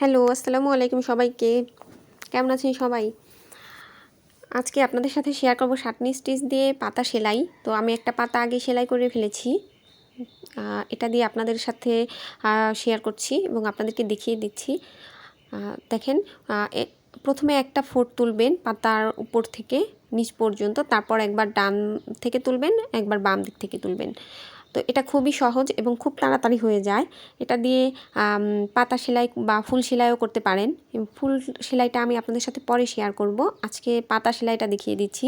Hello, আসসালামু আলাইকুম সবাইকে। কেমন আছেন সবাই? আজকে আপনাদের সাথে শেয়ার করব সাটনি স্টিচ দিয়ে পাতা সেলাই। তো আমি একটা পাতা আগে সেলাই করে ফেলেছি। এটা দিয়ে আপনাদের সাথে শেয়ার করছি এবং আপনাদেরকে দেখিয়ে দিচ্ছি। দেখেন প্রথমে একটা ফোট তুলবেন পাতার উপর থেকে, নিচ পর্যন্ত, তারপর একবার ডান থেকে তুলবেন, একবার বাম দিক থেকে তুলবেন। তো এটা খুবই সহজ এবং খুব তাড়াতাড়ি হয়ে যায়। এটা দিয়ে পাতা সেলাই বা ফুল সেলাইও করতে পারেন। ফুল সেলাইটা আমি আপনাদের সাথে পরে শেয়ার করব। আজকে পাতা সেলাইটা দেখিয়ে দিচ্ছি।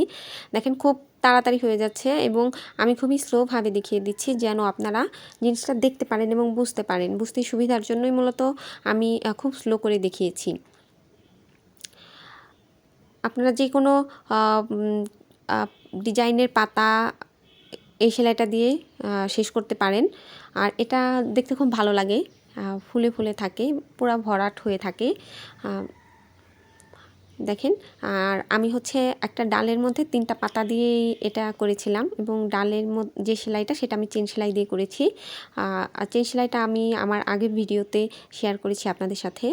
দেখেন খুব তাড়াতাড়ি হয়ে যাচ্ছে এবং আমি খুবই স্লোভাবে দেখিয়ে দিচ্ছি যেন আপনারা জিনিসটা দেখতে পারেন এবং বুঝতে পারেন। বুঝতে সুবিধার জন্যই মূলত আমি খুব স্লো করে দেখিয়েছি। আপনারা যে কোনো ডিজাইনের পাতা এই সেলাইটা দিয়ে শেষ করতে পারেন। আর এটা দেখতে খুব ভালো লাগে। ফুলে ফুলে থাকে, পুরা ভরাট হয়ে থাকে। দেখেন, আর আমি হচ্ছে একটা ডালের মধ্যে তিনটা পাতা দিয়ে এটা করেছিলাম এবং ডালের যে সেলাইটা সেটা আমি চেন সেলাই দিয়ে করেছি। আর চেন সেলাইটা আমি আমার আগের ভিডিওতে শেয়ার করেছি আপনাদের সাথে।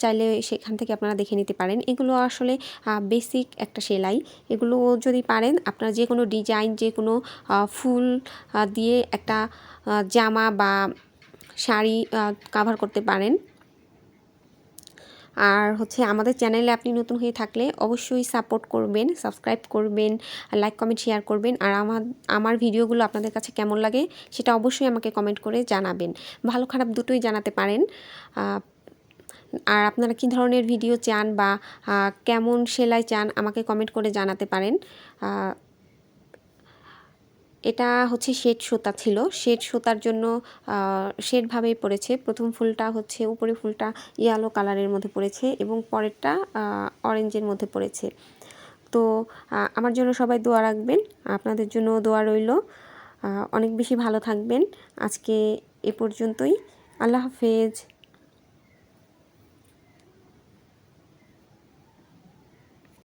চাইলে সেখান থেকে আপনারা দেখে নিতে পারেন। এগুলো আসলে বেসিক একটা সেলাই। এগুলো যদি পারেন, আপনারা যে কোনো ডিজাইন যে কোনো ফুল দিয়ে একটা জামা বা শাড়ি কাভার করতে পারেন। আর হচ্ছে আমাদের চ্যানেলে আপনি নতুন হয়ে থাকলে অবশ্যই সাপোর্ট করবেন সাবস্ক্রাইব করবেন লাইক কমেন্ট শেয়ার করবেন। আর আমার আমার ভিডিওগুলো আপনাদের কাছে কেমন লাগে সেটা অবশ্যই আমাকে কমেন্ট করে জানাবেন। ভালো খারাপ দুটোই জানাতে পারেন। আর আপনারা কী ধরনের ভিডিও চান বা কেমন সেলাই চান আমাকে কমেন্ট করে জানাতে পারেন। এটা হচ্ছে শেড সুতা ছিল। শেড সুতার জন্য শেডভাবেই পড়েছে। প্রথম ফুলটা হচ্ছে, উপরে ফুলটা ইয়েলো কালারের মধ্যে পড়েছে এবং পরেরটা অরেঞ্জের মধ্যে পড়েছে। তো আমার জন্য সবাই দোয়া রাখবেন। আপনাদের জন্য দোয়া রইল। অনেক বেশি ভালো থাকবেন। আজকে এ পর্যন্তই। আল্লাহ হাফেজ।